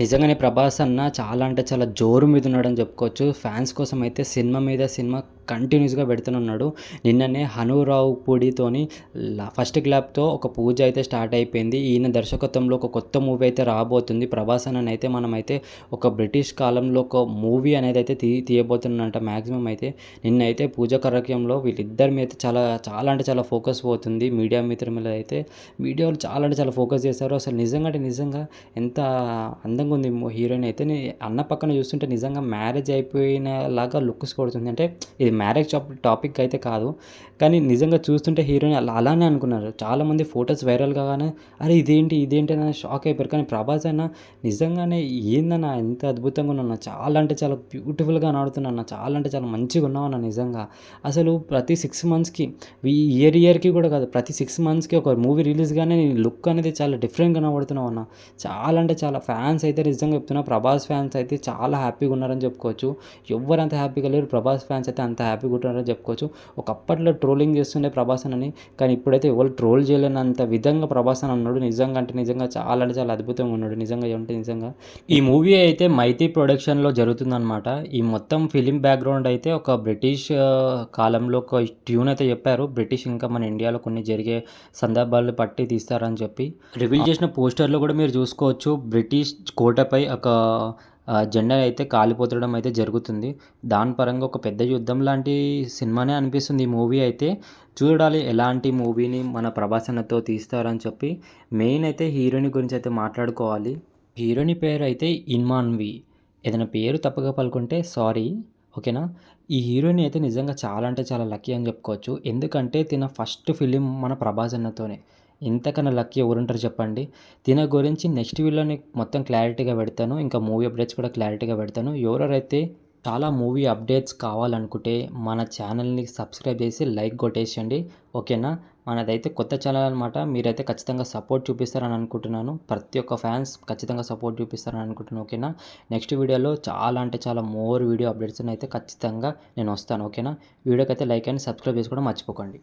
నిజంగానే ప్రభాస్ అన్న చాలా అంటే చాలా జోరు మీద ఉన్నాడని చెప్పుకోవచ్చు. ఫ్యాన్స్ కోసం అయితే సినిమా మీద సినిమా కంటిన్యూస్గా పెడుతున్నాడు నిన్ననే హనురావు పూడితోని ఫస్ట్ క్లాప్తో ఒక పూజ అయితే స్టార్ట్ అయిపోయింది. ఈయన దర్శకత్వంలో ఒక కొత్త మూవీ అయితే రాబోతుంది. ప్రభాస్ అన్న అయితే మనమైతే ఒక బ్రిటిష్ కాలంలో ఒక మూవీ అనేది అయితే తీ తీయబోతున్నంట మ్యాక్సిమం అయితే. నిన్నైతే పూజ కార్యక్రమంలో వీళ్ళిద్దరి మీద చాలా చాలా అంటే చాలా ఫోకస్ పోతుంది. మీడియా మిత్రుల మీద అయితే మీడియా వాళ్ళు చాలా అంటే చాలా ఫోకస్ చేశారు. అసలు నిజంగా అంటే నిజంగా ఎంత అందంగా ఉంది హీరోయిన్ అయితే. నేను అన్న పక్కన చూస్తుంటే నిజంగా మ్యారేజ్ అయిపోయిన లాగా లుక్స్ కొడుతుంది అంటే ఇది మ్యారేజ్ టాపిక్ అయితే కాదు. కానీ నిజంగా చూస్తుంటే హీరోయిన్ అలా అలానే అనుకున్నారు. చాలామంది ఫొటోస్ వైరల్ కాగానే అరే ఇదేంటి ఇదేంటి అని షాక్ అయిపోయారు. కానీ ప్రభాస్ అయినా నిజంగానే ఏందన్న ఎంత అద్భుతంగా ఉన్నా చాలా అంటే చాలా బ్యూటిఫుల్గా నాడుతున్నా చాలా అంటే చాలా మంచిగా ఉన్నావు అన్న నిజంగా. అసలు ప్రతి సిక్స్ మంత్స్కి ఈ ఇయర్ ఇయర్కి కూడా కాదు ప్రతి సిక్స్ మంత్స్కి ఒక మూవీ రిలీజ్ కానీ లుక్ అనేది చాలా డిఫరెంట్గా కనబడుతున్నావు అన్న చాలా అంటే చాలా ఫ్యాన్స్ అయితే నిజంగా చెప్తున్నా ప్రభాస్ ఫ్యాన్స్ అయితే చాలా హ్యాపీగా ఉన్నారని చెప్పుకోవచ్చు. ఎవరు అంత హ్యాపీగా లేరు. ప్రభాస్ ఫ్యాన్స్ అయితే అంత హ్యాపీగా ఉంటారని చెప్పుకోవచ్చు. ఒకప్పట్లో ట్రోలింగ్ చేస్తుండే ప్రభాస్ అని కానీ ఇప్పుడైతే ఎవరు ట్రోల్ చేయలేనంత విధంగా ప్రభాస్ అని అన్నాడు నిజంగా అంటే నిజంగా చాలా అంటే చాలా అద్భుతంగా ఉన్నాడు. నిజంగా అంటే నిజంగా. ఈ మూవీ అయితే మైతి ప్రొడక్షన్లో జరుగుతుందన్నమాట. ఈ మొత్తం ఫిలిం బ్యాక్గ్రౌండ్ అయితే ఒక బ్రిటిష్ కాలంలో ఒక ట్యూన్ అయితే చెప్పారు. బ్రిటిష్ ఇంకా మన ఇండియాలో కొన్ని జరిగే సందర్భాలు పట్టి తీస్తారని చెప్పి. రివీల్ చేసిన పోస్టర్లో కూడా మీరు చూసుకోవచ్చు. బ్రిటిష్ కోటపై ఒక జెండా అయితే కాలిపోతడం అయితే జరుగుతుంది. దాని పరంగా ఒక పెద్ద యుద్ధం లాంటి సినిమానే అనిపిస్తుంది ఈ మూవీ అయితే. చూడాలి ఎలాంటి మూవీని మన ప్రభాసనతో తీస్తారని చెప్పి మెయిన్ అయితే హీరోయిన్ గురించి అయితే మాట్లాడుకోవాలి. హీరోయిన్ పేరు అయితే ఇన్మాన్వి. ఏదైనా పేరు తప్పుగా పలుకుంటే సారీ ఓకేనా? ఈ హీరోయిన్ అయితే నిజంగా చాలా అంటే చాలా లక్కీ అని చెప్పుకోవచ్చు. ఎందుకంటే తిన ఫస్ట్ ఫిలిం మన ప్రభాస్ అన్నతోనే ఇంతకన్నా లక్కీ ఎవరుంటారు చెప్పండి? దీని గురించి నెక్స్ట్ వీడియోని మొత్తం క్లారిటీగా పెడతాను. ఇంకా మూవీ అప్డేట్స్ కూడా క్లారిటీగా పెడతాను. ఎవరెవరైతే చాలా మూవీ అప్డేట్స్ కావాలనుకుంటే మన ఛానల్ని సబ్స్క్రైబ్ చేసి లైక్ కొట్టేసండి ఓకేనా? మనదైతే కొత్త ఛానల్ అనమాట మీరైతే ఖచ్చితంగా సపోర్ట్ చూపిస్తారని అనుకుంటున్నాను. ప్రతి ఒక్క ఫ్యాన్స్ ఖచ్చితంగా సపోర్ట్ చూపిస్తారని అనుకుంటున్నాను. ఓకేనా? నెక్స్ట్ వీడియోలో చాలా అంటే చాలా మోర్ వీడియో అప్డేట్స్ అయితే ఖచ్చితంగా నేను వస్తాను. ఓకేనా? వీడియోకి అయితే లైక్ అండ్ సబ్స్క్రైబ్ చేసుకోవడం మర్చిపోకండి.